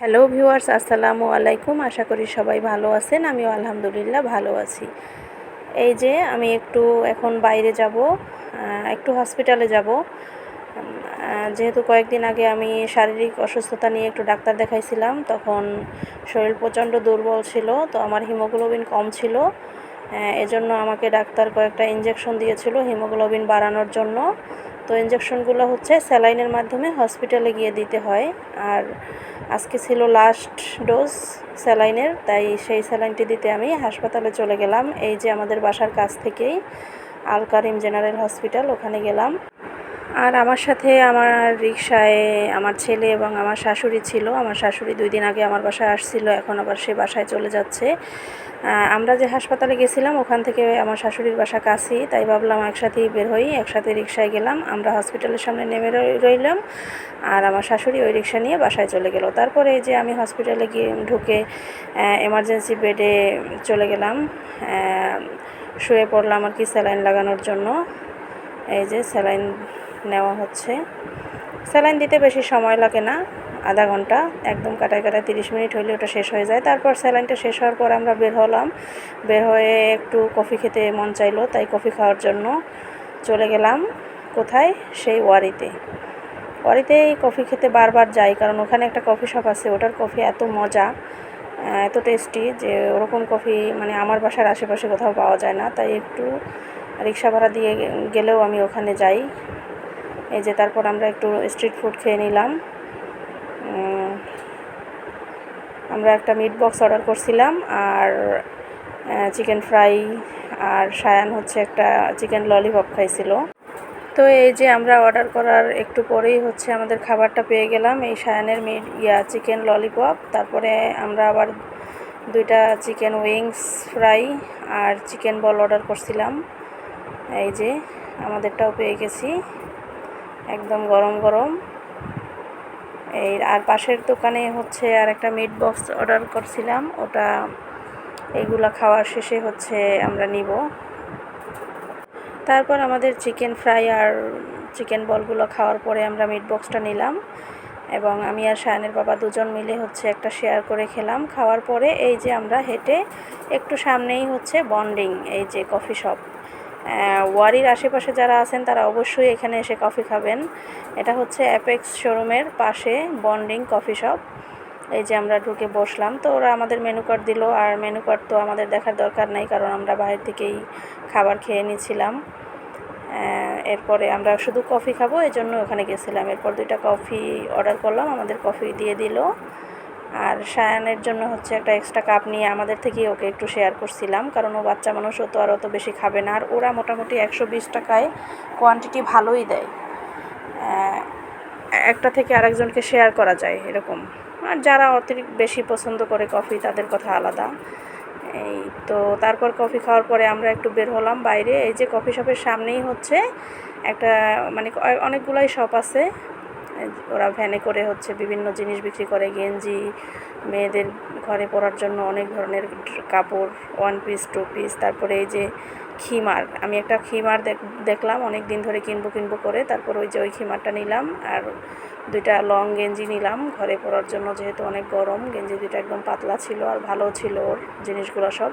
Hello viewers, আসসালামু আলাইকুম। আশা করি সবাই ভালো আছেন। আমিও আলহামদুলিল্লাহ ভালো আছি। এই যে আমি একটু এখন বাইরে যাব একটু হসপিটালে যাব। যেহেতু কয়েকদিন আগে আমি শারীরিক অসুস্থতা নিয়ে একটু ডাক্তার দেখাইছিলাম, তখন শরীর প্রচণ্ড দুর্বল ছিল, তো আমার হিমোগ্লোবিন কম ছিল। এজন্য আমাকে ডাক্তার কয়েকটা ইঞ্জেকশন দিয়েছিল হিমোগ্লোবিন বাড়ানোর জন্য। তো ইঞ্জেকশনগুলো হচ্ছে স্যালাইনের মাধ্যমে হসপিটালে গিয়ে দিতে হয়। আর আজকে ছিল লাস্ট ডোজ স্যালাইনের তাই সেই স্যালাইনটি দিতে আমি হাসপাতালে চলে গেলাম। এই যে আমাদের বাসার কাছ থেকেই আলকারিম জেনারেল হসপিটাল ওখানে গেলাম। আর আমার সাথে আমার রিক্সায় আমার ছেলে এবং আমার শাশুড়ি ছিল। আমার শাশুড়ি দুই দিন আগে আমার বাসায় আসছিল, এখন আবার সে বাসায় চলে যাচ্ছে। আমরা যে হাসপাতালে গেছিলাম, ওখান থেকে আমার শাশুড়ির বাসা কাছেই তাই ভাবলাম একসাথেই বের হই, একসাথে রিক্সায় গেলাম। আমরা হসপিটালের সামনে নেমে রই- রইলাম আর আমার শাশুড়ি ওই রিক্সা নিয়ে বাসায় চলে গেল। তারপরে যে আমি হসপিটালে গিয়ে ঢুকে এমার্জেন্সি বেডে চলে গেলাম। শুয়ে পড়লাম আর কি স্যালাইন লাগানোর জন্য। এই যে স্যালাইন নেওয়া হচ্ছে। স্যালাইন দিতে বেশি সময় লাগে না, আধা ঘণ্টা, একদম কাটায় কাটায় তিরিশ মিনিট হলে ওটা শেষ হয়ে যায়। তারপর স্যালাইনটা শেষ হওয়ার পর আমরা বের হলাম। বের হয়ে একটু কফি খেতে মন চাইলো, তাই কফি খাওয়ার জন্য চলে গেলাম কোথায়? সেই ওয়ারিতে। ওয়ারিতেই কফি খেতে বারবার যাই, কারণ ওখানে একটা কফি শপ আছে, ওটার কফি এত মজা এত টেস্টি যে ওরকম কফি মানে আমার বাসার আশেপাশে কোথাও পাওয়া যায় না। তাই একটু রিক্সা ভাড়া দিয়ে গেলেও আমি ওখানে যাই। এই যে তারপর আমরা একটু স্ট্রিট ফুড খেয়ে নিলাম। আমরা একটা মিট বক্স অর্ডার করছিলাম আর চিকেন ফ্রাই আর সায়ান হচ্ছে একটা চিকেন ললিপপ খাইছিল। তো এই যে আমরা অর্ডার করার একটু পরেই হচ্ছে আমাদের খাবারটা পেয়ে গেলাম। এই সায়ানের মিট ইয়া চিকেন ললিপপ তারপরে আমরা আবার দুইটা চিকেন উইংস ফ্রাই আর চিকেন বল অর্ডার করছিলাম। এই যে আমাদেরটাও পেয়ে গেছি। একদম গরম গরম। এই আর পাশের দোকানে হচ্ছে আর একটা মিট বক্স অর্ডার করছিলাম। ওটা এইগুলা খাওয়ার শেষে হচ্ছে আমরা নিব। তারপর আমাদের চিকেন ফ্রাই আর চিকেন বলগুলো খাওয়ার পরে আমরা মিট বক্সটা নিলাম। এবং আমি আর শায়নের বাবা দুজন মিলে হচ্ছে একটা শেয়ার করে খেলাম। খাওয়ার পরে এই যে আমরা হেঁটে একটু সামনেই হচ্ছে বন্ডিং এই যে কফি শপ ওয়ারির আশেপাশে যারা আছেন, তারা অবশ্যই এখানে এসে কফি খাবেন। এটা হচ্ছে অ্যাপেক্স শোরুমের পাশে বন্ডিং কফি শপ। এই যে আমরা ঢুকে বসলাম। তো ওরা আমাদের মেনু কার্ড দিল, আর মেনু কার্ড তো আমাদের দেখার দরকার নাই, কারণ আমরা বাইরে থেকেই খাবার খেয়ে নিয়েছিলাম এরপরে আমরা শুধু কফি খাব এই জন্য ওখানে গেছিলাম। এরপর দুইটা কফি অর্ডার করলাম, আমাদের কফি দিয়ে দিল। আর সায়ানের জন্য হচ্ছে একটা এক্সট্রা কাপ নিয়ে আমাদের থেকেই ওকে একটু শেয়ার করছিলাম। কারণ ও বাচ্চা মানুষ, ও তো আর অত বেশি খাবে না। আর ওরা মোটামুটি একশো বিশ টাকায় কোয়ান্টিটি ভালোই দেয়। একটা থেকে আরেকজনকে শেয়ার করা যায় এরকম। আর যারা অতিরিক্ত বেশি পছন্দ করে কফি তাদের কথা আলাদা। এই তো তারপর কফি খাওয়ার পরে আমরা একটু বের হলাম বাইরে। এই যে কফি শপের সামনেই হচ্ছে একটা মানে অনেকগুলাই শপ আছে। ওরা ভ্যানে করে হচ্ছে বিভিন্ন জিনিস বিক্রি করে, গেঞ্জি, মেয়েদের ঘরে পরার জন্য অনেক ধরনের কাপড় ওয়ান পিস টু পিস তারপরে এই যে খিমার, আমি একটা খিমার দেখ- দেখলাম অনেক দিন ধরে কিনবো কিনবো করে, তারপর ওই যে ওই খিমারটা নিলাম আর দুইটা লং গেঞ্জি নিলাম, ঘরে পরার জন্য যেহেতু অনেক গরম, গেঞ্জি দুইটা একদম পাতলা ছিল আর ভালো ছিল ওর জিনিসগুলো সব।